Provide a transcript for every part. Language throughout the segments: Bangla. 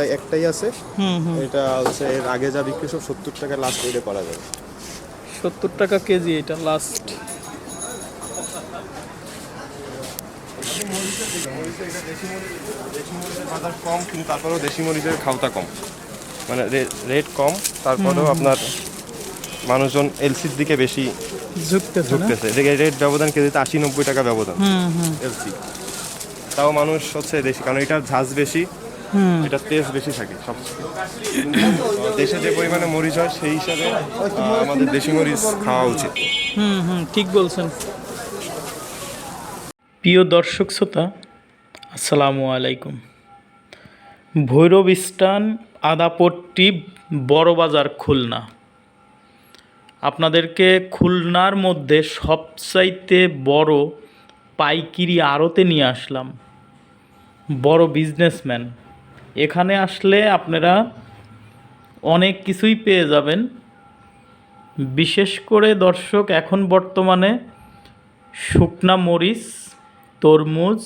একটা একটাই আছে। এটা হচ্ছে এর আগে যা বিক্রি সব সত্তর টাকা লাস্ট রেটে করা যাবে সত্তর টাকা কেজি এটা লাস্ট বাজার কম কিন্তু তারপরেও দেশি মরিচের খাওয়া কম মানে রেট কম তারপরেও আপনার মানুষজন এলসির দিকে বেশি ঝুঁকতেছে রেট ব্যবধান কেজিতে আশি নব্বই টাকা ব্যবধান। হুম হুম। এলসি। তাও মানুষ হচ্ছে দেশি কারণ এটার ঝাঁজ বেশি। এটা টেস্ট বেশি থাকে সব দেশে যে পরিমাণে মরিচ হয় সেই হিসাবে আমাদের দেশি মরিচ খাওয়া উচিত। হুম হুম ঠিক বলছেন। প্রিয় দর্শক শ্রোতা আসসালামু আলাইকুম। ভৈরব স্টান আদাপট্টি বড়বাজার খুলনা। আপনাদেরকে খুলনার মধ্যে সবচাইতে বড় পাইকিরি আড়তে নিয়ে আসলাম। বড় বিজনেসম্যান এখানে আসলে আপনারা অনেক কিছুই পেয়ে যাবেন। বিশেষ করে দর্শক, এখন বর্তমানে শুকনা মরিচ, তরমুজ,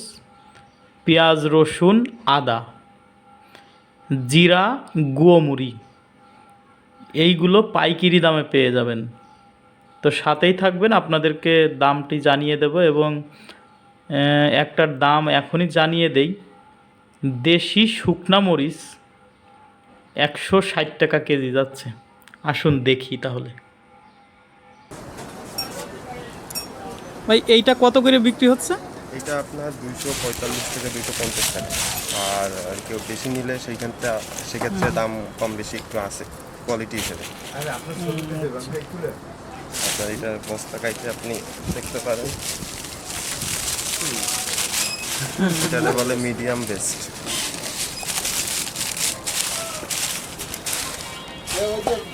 পেঁয়াজ, রসুন, আদা, জিরা গুয়োমুড়ি এইগুলো পাইকিরি দামে পেয়ে যাবেন। তো সাথেই থাকবেন, আপনাদেরকে দামটি জানিয়ে দেব এবং একটার দাম এখনই জানিয়ে দেই। দেশি শুকনা মরিচ একশো ষাট টাকা কেজি যাচ্ছে। আসুন দেখি তাহলে। ভাই এইটা কত করে বিক্রি হচ্ছে? এটা আপনার দুইশো পঁয়তাল্লিশ থেকে দুইশো পঞ্চাশ টাকা। আর আর কেউ বেশি নিলে সেইখানটা সেক্ষেত্রে দাম কম বেশি একটু আছে কোয়ালিটি হিসেবে। আপনার এটা বস্তা কাইতে আপনি দেখতে পারেন। এটাতে বলে মিডিয়াম বেস্ট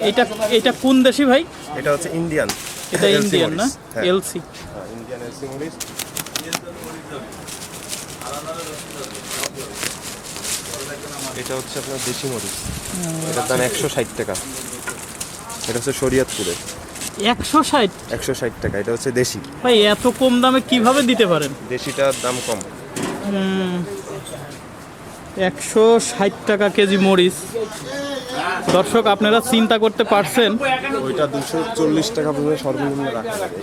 এইটা এইটা কোন দেশি ভাই? এটা হচ্ছে ইন্ডিয়ান এটা ইন্ডিয়ান না? এলসি ইন্ডিয়ান এলসি মরিচ এটা হচ্ছে আপনার দেশি মরিচ এটার দাম একশো ষাট টাকা। এটা হচ্ছে শরিয়তপুরের একশো ষাট? একশো ষাট টাকা। এটা হচ্ছে দেশি। ভাই এত কম দামে কীভাবে দিতে পারেন? দেশিটার দাম কম। একশো ষাট টাকা কেজি মরিচ। দর্শক আপনারা চিন্তা করতে পারছেন? ওইটা দুশো চল্লিশ টাকা পর্যন্ত সর্বনিম্ন রাখা যাবে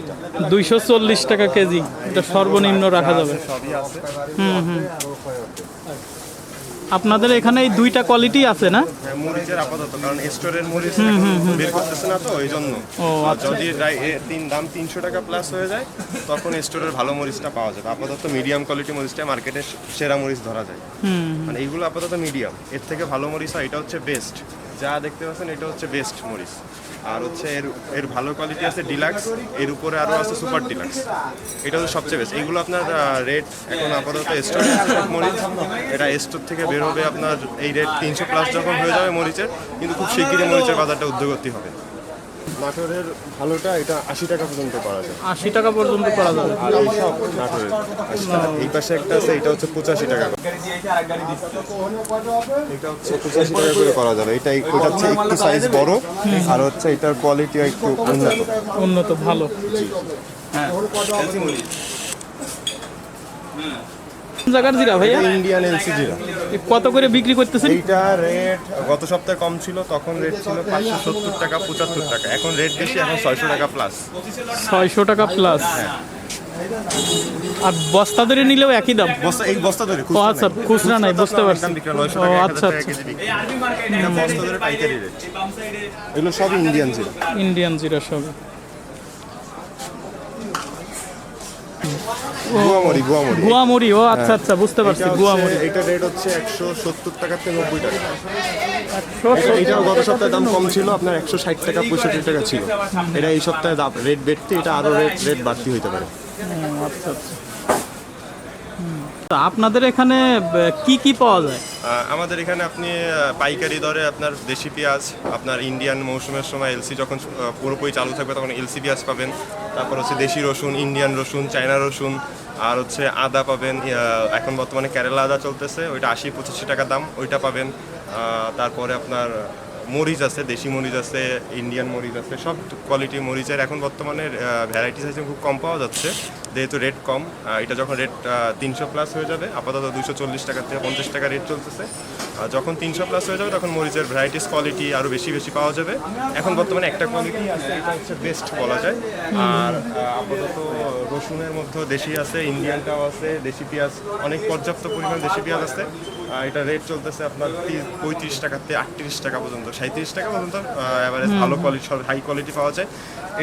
দুইশো চল্লিশ টাকা কেজি। এটা সর্বনিম্ন রাখা যাবে। হুম হুম। আপনাদের এখানে এই দুইটা কোয়ালিটি আছে না? হ্যাঁ, মরিচের আপাতত কারণ স্টোরের মরিচ বের করতেছে না তো ওই জন্য। আচ্ছা। যদি তিন দাম তিনশো টাকা প্লাস হয়ে যায় তখন স্টোরের ভালো মরিচটা পাওয়া যাবে। আপাতত মিডিয়াম কোয়ালিটি মরিচটা মার্কেটে সেরা মরিচ ধরা যায়। হুম। মানে এইগুলো আপাতত মিডিয়াম এর থেকে ভালো মরিচ হয় এটা হচ্ছে বেস্ট যা দেখতে পাচ্ছেন, এটা হচ্ছে বেস্ট মরিচ আর হচ্ছে এর এর ভালো কোয়ালিটি আছে ডিলাক্স এর উপরে আরও আছে সুপার ডিলাক্স এটা হচ্ছে সবচেয়ে বেস্ট এইগুলো আপনার রেট এখন আপাতত স্টোর মরিচ এটা স্টোর থেকে বেরোবে আপনার এই রেট তিনশো প্লাস যখন হয়ে যাবে মরিচের কিন্তু খুব শিগগিরই মরিচের বাজারটা উদ্যোগতি হবে। নাটোরের ভালোটা এটা আশি টাকা পর্যন্ত পাওয়া যায়। আশি টাকা পর্যন্ত করা যাবে। আর এই সব নাটোরের এই পাশে একটা আছে এটা হচ্ছে পঁচাশি টাকা। এটা হচ্ছে পঁচাশি টাকা করে করা যাবে। এটা হচ্ছে একটু সাইজ বড় আর হচ্ছে এটার কোয়ালিটি একটু উন্নত। উন্নত ভালো। হ্যাঁ। কোন জায়গার জিরা ভাইয়া? ইন্ডিয়ান এলসিজিরা এ কত করে বিক্রি করতেছেন? এইটা রেট গত সপ্তাহে কম ছিল তখন রেট ছিল পাঁচশো সত্তর টাকা পঁচাত্তর টাকা। এখন রেট বেশি এখন ছয়শো টাকা প্লাস ছয়শো টাকা প্লাস আর বস্তা ধরে নিলেও একই দাম? বস্তা এই বস্তা ধরে ও আচ্ছা খুচরা নাই বুঝতে পারছি। ও আচ্ছা আচ্ছা বস্তা ধরে পাইকারি রেট এগুলো সব ইন্ডিয়ান ছিল ইন্ডিয়ান জিরা সব গুয়ামরি গুয়ামরি। গুয়ামরি ও আচ্ছা আচ্ছা বুঝতে পারছি গুয়ামরি। এটা রেট হচ্ছে একশো সত্তর টাকা থেকে নব্বই টাকা। এটা- এটাও গত সপ্তাহে দাম কম ছিল আপনার একশো ষাট টাকা পঁয়ষট্টি টাকা ছিল। এটা এই সপ্তাহে দাম রেট বেড়তে এটা আরও রেট রেট বাড়তি হইতে পারে। আচ্ছা আচ্ছা। তা আপনাদের এখানে কি কি পাওয়া যায়? আমাদের এখানে আপনি পাইকারি দরে আপনার দেশি পেঁয়াজ, আপনার ইন্ডিয়ান মৌসুমের সময় এলসি যখন পুরোপুরি চালু থাকবে তখন এলসি পেঁয়াজ পাবেন। তারপর হচ্ছে দেশি রসুন, ইন্ডিয়ান রসুন, চায়না রসুন, আর হচ্ছে আদা পাবেন এখন বর্তমানে কেরালা আদা চলতেছে, ওইটা আশি, পঁচাশি টাকা দাম, ওইটা পাবেন। তারপরে আপনার মরিচ আছে, দেশি মরিচ আছে, ইন্ডিয়ান মরিচ আছে, সব কোয়ালিটির মরিচের এখন বর্তমানে ভ্যারাইটিস আছে, খুব কম পাওয়া যাচ্ছে। যেহেতু রেট কম এটা যখন রেট তিনশো প্লাস হয়ে যাবে আপাতত দুশো চল্লিশ টাকা থেকে পঞ্চাশ টাকা রেট চলতেছে। যখন তিনশো প্লাস হয়ে যাবে তখন মরিচের ভ্যারাইটিস কোয়ালিটি আরও বেশি বেশি পাওয়া যাবে। এখন বর্তমানে একটা কোয়ালিটি আছে এটা হচ্ছে বেস্ট বলা যায়। আর আপাতত রসুনের মধ্যে দেশি আছে ইন্ডিয়ানটাও আছে দেশি পেঁয়াজ অনেক পর্যাপ্ত পরিমাণ দেশি পেঁয়াজ আছে। এটা রেট চলতেছে আপনার পঁয়ত্রিশ টাকা থেকে আটত্রিশ টাকা পর্যন্ত সাঁত্রিশ টাকা পর্যন্ত অ্যাভারেজ ভালো কোয়ালিটি হাই কোয়ালিটি পাওয়া যায়।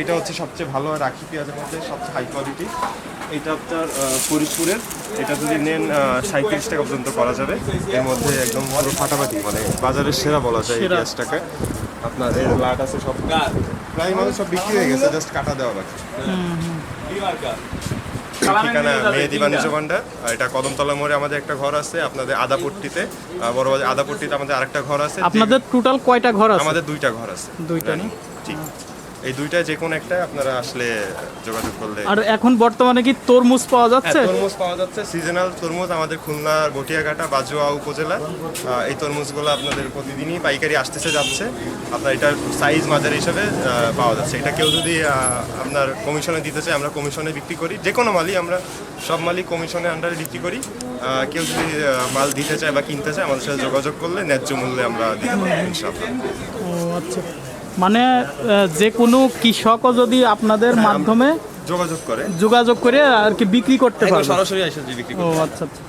এটা হচ্ছে সবচেয়ে ভালো রাখি পেঁয়াজের মধ্যে সবচেয়ে হাই কোয়ালিটি এটা আপনার ফরিদপুরের। এটা যদি নেন সাঁত্রিশ টাকা পর্যন্ত করা যাবে। এর মধ্যে একদম পুরো ফাটাফাটি মানে বাজারের সেরা বলা যায় এই পেঁয়াজটাকে। আপনার এর লাট আছে সব প্রায় মানে সব বিক্রি হয়ে গেছে জাস্ট কাটা দেওয়া বাকি। ঠিকানা মেহেদি বাণিজ্য ভান্ডার। এটা কদমতলা মোড়ে আমাদের একটা ঘর আছে আপনাদের আদাপট্টিতে। বড় বাজার আদাপট্টিতে আমাদের আরেকটা ঘর আছে। আপনাদের টোটাল কয়টা ঘর আছে? আমাদের দুইটা ঘর আছে। দুইটা? ঠিক। এই দুইটা যে কোনো একটা আপনারা আসলে যোগাযোগ করলে আর এখন বর্তমানে কি তরমুজ পাওয়া হ্যাঁ, যাচ্ছে? তরমুজ পাওয়া যাচ্ছে। সিজনাল তরমুজ আমাদের খুলনার গটিয়াঘাটা বাজুয়া উপজেলা। এই তরমুজগুলো আপনাদের প্রতিদিনই পাইকারি আসতেছে যাচ্ছে। আপনার এটার সাইজ মাঝারি হিসেবে পাওয়া যাচ্ছে। এটা কেউ যদি আপনার কমিশনে দিতে চায় আমরা কমিশনে বিক্রি করি। যে কোনো মালই আমরা সব মালই কমিশনের আন্ডারে বিক্রি করি। কেউ যদি মাল দিতে চায় বা কিনতে চায় আমাদের সাথে যোগাযোগ করলে ন্যায্য মূল্যে আমরা দিতে পারব ইনশাআল্লাহ। ও আচ্ছা। মানে যে কোনো কৃষকও যদি আপনাদের হ্যাঁ, মাধ্যমে যোগাযোগ করে। যোগাযোগ করে আর কি বিক্রি করতে পারে সরাসরি এসে বিক্রি ও আচ্ছা আচ্ছা।